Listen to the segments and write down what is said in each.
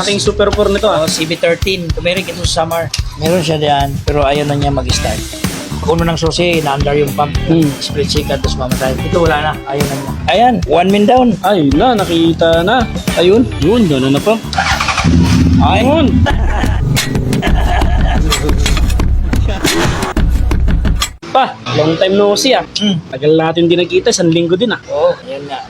laking super 4 nito ah. Oh, CB13. Tumeric ito sa summer. Meron siya diyan, pero ayaw na niya mag-start. Puno ng susi, na-under yung pump. Hmm. Split shake tapos mamatay. Ito wala na, ayaw na niya. Ayan, one min down. Ay na, nakita na. Ayun. Yun, gano'n na pa. Ay, Ayun. Pa, long time no see ah. Mm. Tagal natin di nagkita, isang linggo din ah. Oo, ayan nga, na,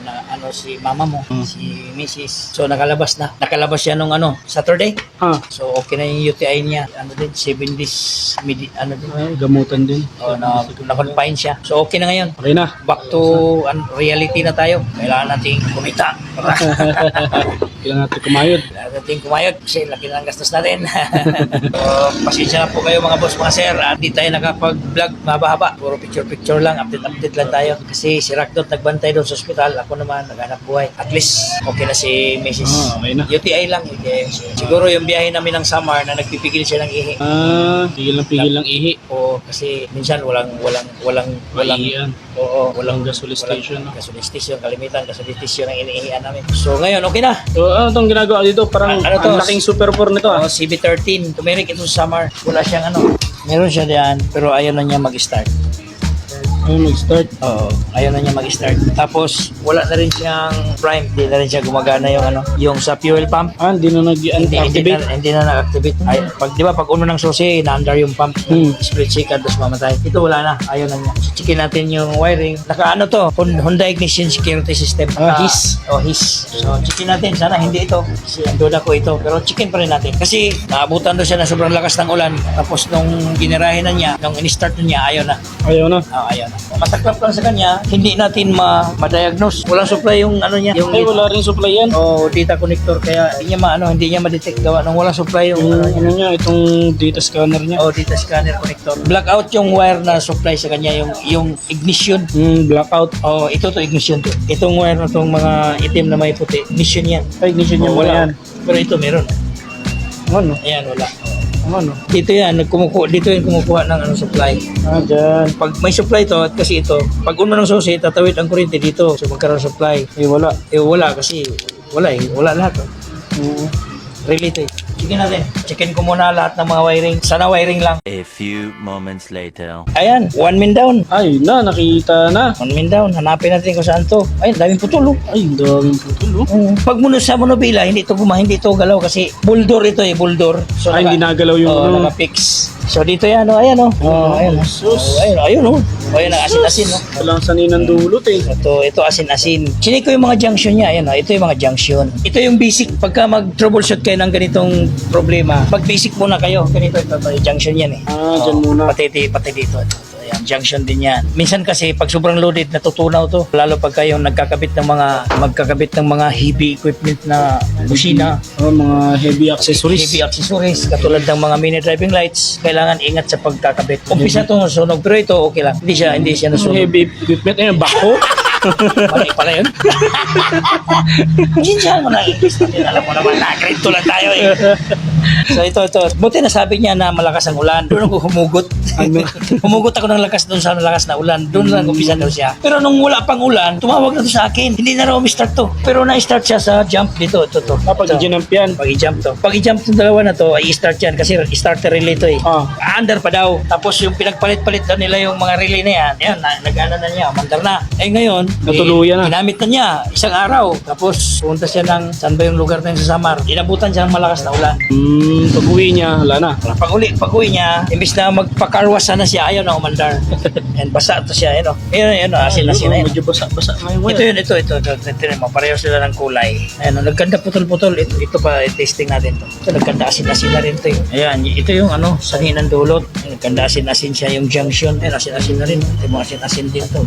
si mama mo, Hmm. si Mrs. So nakalabas na. Nakalabas siya nung ano, Saturday. Ah, So okay na yung UTI niya. Ano din, 7 days, midi, ano din. ay, gamutan din. Oh, na, na-confine siya. So okay na ngayon. Okay na. Back to an, reality na tayo. Kailangan nating kumita. Kailangan natin kumayod. Kailangan nating kumayod kasi laki na ang gastos natin. so, pasensya na po kayo mga boss, mga sir. At di tayo nakapag-vlog mahaba-haba. Puro picture-picture lang. Update-update lang tayo. Kasi si Rakdot nagbantay doon sa ospital. Ako naman naghanap buhay. At least okay na si Mrs. Ah, okay na. UTI lang. UTI. So, siguro yung biyahe namin ng summer na nagpipigil siya ng ihi. Ah, pigil lang pigil lang ihi. O kasi minsan walang walang walang walang Maihian. Oo, Walang gasoline station. no? Gasoline station, kalimitan gasoline station ang iniihian namin. So ngayon, okay na. So, ano itong ginagawa dito? Parang Ah, ano to? ang laking super 4 nito ah. Oh, CB13, tumeric ito sa summer. Wala siyang ano. Meron siya diyan, pero ayaw na niya mag-start. Ayun, mag-start. Oo, ayaw na niya mag-start. Tapos, wala na rin siyang prime. Hindi na rin siya gumagana yung ano, yung sa fuel pump. Ah, hindi na Hindi, hindi, nag-activate. na, hindi na nag-activate. Ay, pag, di ba, pag uno ng susi, na-under yung pump, Hmm. split shaker, tapos mamatay. Ito wala na, ayaw na niya. So, checkin natin yung wiring. Naka ano to, Hon- Honda Ignition Security System. Ah, Ah, his. Oh, his. So, checkin natin. Sana hindi ito. Kasi ang duda ko ito. Pero checkin pa rin natin. Kasi naabutan doon siya na sobrang lakas ng ulan. Tapos nung ginirahin na niya, nung in-start na niya, ayaw na. Ayaw na. Ah, ayaw na. Masaklap lang sa kanya, hindi natin ma- ma-diagnose. Walang supply yung ano niya. Yung Ay, wala rin supply yan. Oh, data connector kaya hindi niya maano, hindi niya ma-detect gawa nung walang supply yung Yung ano niya. ano niya, itong data scanner niya. Oh, data scanner connector. Blackout yung wire na supply sa kanya yung yung ignition. Hmm, blackout. Oh, ito to ignition to. Itong wire na tong mga itim na may puti, ignition yan. Ay, ignition niya wala. yan. Pero ito meron. Ano? Ayan, wala. Ano? Dito yan, nagkumukuha, dito yung kumukuha ng ano, supply. Ah, dyan. Pag may supply to, at kasi ito, pag uno ng susi, tatawid ang kuryente dito. So magkaroon ng supply. Eh, wala. Eh wala kasi, wala eh, wala lahat. Oh. Oo. Related. Checkin natin. Checkin ko muna lahat ng mga wiring. Sana wiring lang. A few moments later. Ayan, one min down. Ay, na, nakita na. One min down. Hanapin natin kung saan to. Ayun, daming putol. Oh. Ay, ang daming putol, oh. Mm. Pag muna sa monobila, hindi ito guma, hindi ito galaw kasi buldor ito eh, buldor. So, Ay, hindi nagalaw yung oh, ano. naka-fix. So dito yan, oh, ayan oh. Oh, ayan oh. sus. Oh, ayun, ayun oh. Oh, ayan, ang asin-asin oh. Walang sanay ng dulot eh. Ito, ito asin-asin. Chinik ko yung mga junction niya. Ayan, oh, ito yung mga junction. Ito yung basic. Pagka mag-troubleshoot kayo ng ganitong problema, mag-basic muna kayo. Ganito, ito, ito, junction yan eh. Ah, dyan muna. Pati, pati, dito. Ito, ito, ayan, junction din yan. Minsan kasi, pag sobrang loaded, natutunaw to. Lalo pag kayo nagkakabit ng mga, magkakabit ng mga heavy equipment na busina, Oh, mga heavy accessories. heavy accessories, katulad ng mga mini driving lights, kailangan ingat sa pagkakabit. Umpisa itong sunog, pero ito okay lang. Hindi siya, hindi siya nasunog. heavy equipment, ayun, bako. Mali pala yun. Ginsahan mo na English natin. Alam mo naman, nagrito lang tayo eh. So ito, ito. Buti na sabi niya na malakas ang ulan. Doon ako humugot. Ano? humugot ako ng lakas doon sa lakas na ulan. Doon lang umpisa daw siya. Pero nung wala pang ulan, tumawag na to sa akin. Hindi na raw umistart to. Pero na-start siya sa jump dito. Ito, to. Kapag Ito. ginamp yan. Pag i-jump to. Pag i-jump tong dalawa na to, ay i-start yan kasi starter relay to eh. Ah. Under pa daw. Tapos yung pinagpalit-palit daw nila yung mga relay na yan. Yan, na, nag-ano na niya, mandar na. Eh ngayon, Natuluyan na. eh, ginamit na niya isang araw. Tapos pumunta siya ng, saan ba yung lugar na yun sa Samar? Inabutan siya ng malakas na ulan. Hmm, pag uwi niya, wala na. Pag uli, pag uwi niya, imbis na magpakarwas sana siya, ayaw na umandar. And basa to siya, yun o. Yun, yun, oh, asin, asin na yun. Medyo basa-basa na yung Ito yun, ito, ito, ito, ito, ito, ito, pareho sila ng kulay. Ayan, oh, nagkanda putol-putol. Ito, ito pa, testing natin to. Ito, nagkanda asin-asin na rin to. Ayan, ito yung ano, sanhi ng dulot. Nagkanda asin-asin siya yung junction. Ayan, asin-asin na rin. Ito yung mga asin-asin din to.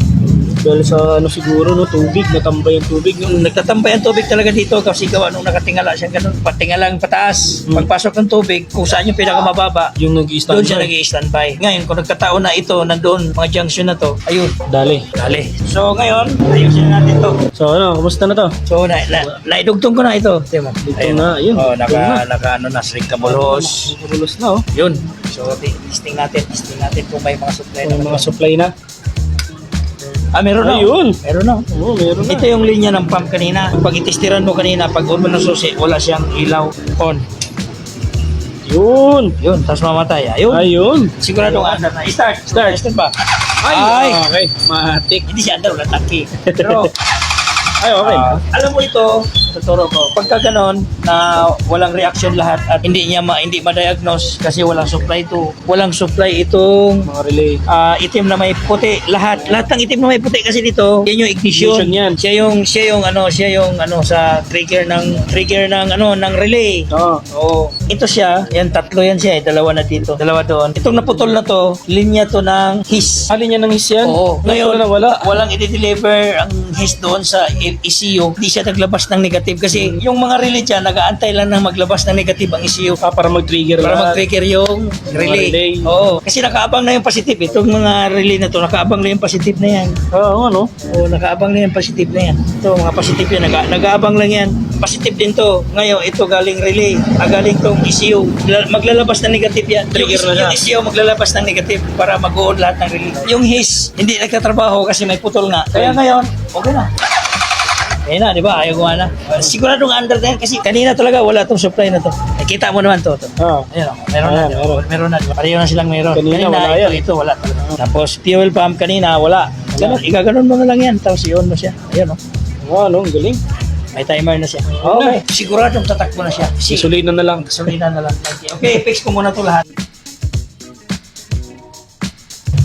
Dahil sa ano siguro, no, tubig, natambay ang tubig. No? Yung nagtatambay ang tubig talaga dito kasi gawa nung nakatingala siya ganun, patingalang pataas. Hmm. Pagpasok ng tubig, kung saan yung pinakamababa, Yung nag-i-stand doon siya nag standby Ngayon, kung nagkataon na ito, nandoon, mga junction na to, ayun, Dali. dali. So, ngayon, ayusin natin to. So ano, kumusta na to? So, na, na, naidugtong ko na ito. Mo. Dugtong na, ayun. Oh, naka, naka, ano na, string kabulos. Rulos na, oh. Yun. So, ti- testing natin, testing natin kung may mga supply na. Mga supply na. Ah, meron na. Ayun. Meron na. Oo, meron na. Ito yung linya ng pump kanina. Pag itestiran mo kanina, pag umo ng susi, wala siyang ilaw on. Yun. Yun, tapos mamatay. Ayun. Ayun. Sigurado nga na. Start. Start. Start ba? Ay, Ay. okay. Matik. Hindi siya andar, wala taki. Pero, Ay, okay. ah, alam mo ito, tuturo ko. Pagka ganon, na walang reaction lahat at hindi niya ma, hindi ma-diagnose kasi walang supply ito. Walang supply itong mga relay. ah, itim na may puti lahat lahat ng itim na may puti kasi dito yan yung ignition, Ignition yan. siya yung siya yung ano siya yung ano sa trigger ng trigger ng ano ng relay Oo. Oo. Ito siya, yan tatlo yan siya, eh, dalawa na dito, dalawa doon. Itong naputol na to, linya to ng his. Alin niya ng his yan? Oo. Ngayon, na wala. walang i-deliver ang his doon sa ECU. Hindi siya naglabas ng negative kasi yung mga relay dyan, nag-aantay lang na maglabas ng negative ang ECU Ah, para mag-trigger para lahat. mag-trigger yung relay. relay. Oo. Kasi nakaabang na yung positive. Itong mga relay na to, nakaabang na yung positive na yan. Oo, ano? Oo, nakaabang na yung positive na yan. Ito, mga positive yan. Nag nag-aabang lang yan. Positive din to. Ngayon, ito galing relay. Ah, galing tong ECU. La- maglalabas ng negative yan. Trigger yung, na yung. ECU maglalabas ng negative para mag-on lahat ng relay. Yung his, hindi nagtatrabaho kasi may putol nga. Kaya ngayon, okay na. Ayun na, di ba? Ayaw gumana. Siguradong under na yan kasi kanina talaga wala tong supply na to. Nakita mo naman to. to. Ah. Ayun, oh, meron na, Ayan, di ba? meron. meron na. di ba? Pareho na silang meron. Kanina, wala ito, yan. ito, wala talaga. Tapos fuel pump kanina, wala. Ganun, igaganon mo na lang yan. Tapos i-on mo siya. Ayun, oh. Ano? Ang galing. May timer na siya. Okay. Siguradong tatakbo na siya. Si Susulinan na lang. Gasolina na lang. Okay, okay fix ko muna to lahat.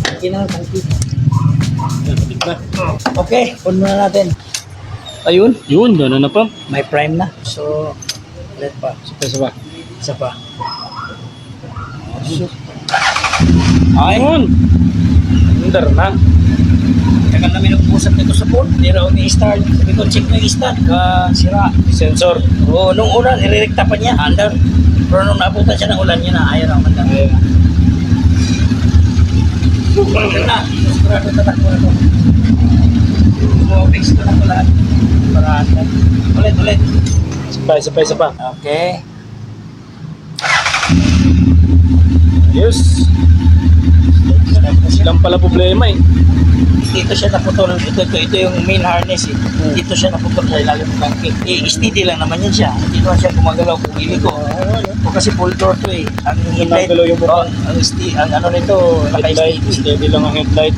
Okay na, thank you. Okay, on muna natin. Ayun, Yun, gano'n na pa. may prime na. So, ulit pa. Isa pa. Isa pa. Ay, Yun. Under na. Tagal namin nag-usap nito sa phone. Hindi raw ni-start. Sabi ko, check yung stand. Ah, sira. Sensor. Oo, nung una, nirerekta pa niya. Under. Pero nung napunta siya ng ulan niya na, ayaw naman na. Ayun. Ayun na. Sigurado tatakbo na to. So, fix ko na to lahat. Para under. Ulit, ulit. Isa pa, isa pa, isa pa. Okay. Yes. Silang pala problema eh. Dito siya naputol. Ito, ito, ito yung main harness eh. Dito siya naputol sa ilalim ng tangke. Eh, steady lang naman yan siya. Hindi naman siya gumagalaw kung ili ko. O kasi full door to eh. Ang headlight, yung oh, ang, sti, ang ano nito, naka-steady. Steady lang ang headlight.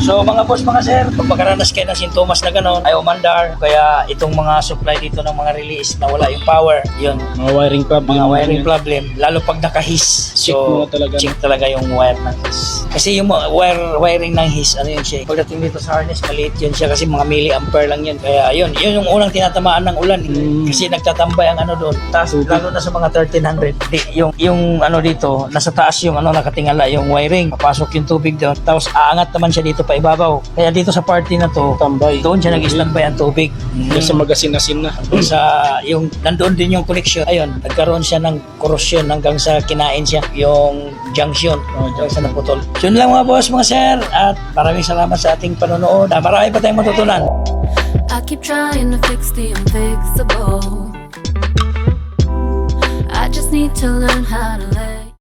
So mga boss, mga sir, pag magkaranas kayo ng sintomas na gano'n, ay umandar. Kaya itong mga supply dito ng mga release na wala yung power, yun, Mga wiring problem. mga wiring problem, lalo pag nakahis. Check So, talaga. check talaga yung wire ng his. Kasi yung wire, wiring ng his, ano yun siya. Pagdating dito sa harness, maliit yun siya kasi mga milliampere lang yun. Kaya yun, yun yung unang tinatamaan ng ulan. Mm. Kasi nagtatambay ang ano doon. Tapos Tubig. lalo na sa mga 1300, di, yung, yung ano dito, nasa taas yung ano nakatingala, yung wiring. Papasok yung tubig doon. Tapos aangat naman siya dito pa ibabaw. Kaya dito sa party na to, Tambay. doon siya nag-standby ang tubig. Yung sa magasin-asin na. sa yung nandoon din yung connection ayun nagkaroon siya ng corrosion hanggang sa kinain siya yung junction hanggang sa naputol so yun lang mga boss mga sir at maraming salamat sa ating panonood Ah, marami pa tayong matutunan I keep trying to fix the unfixable. I just need to learn how to let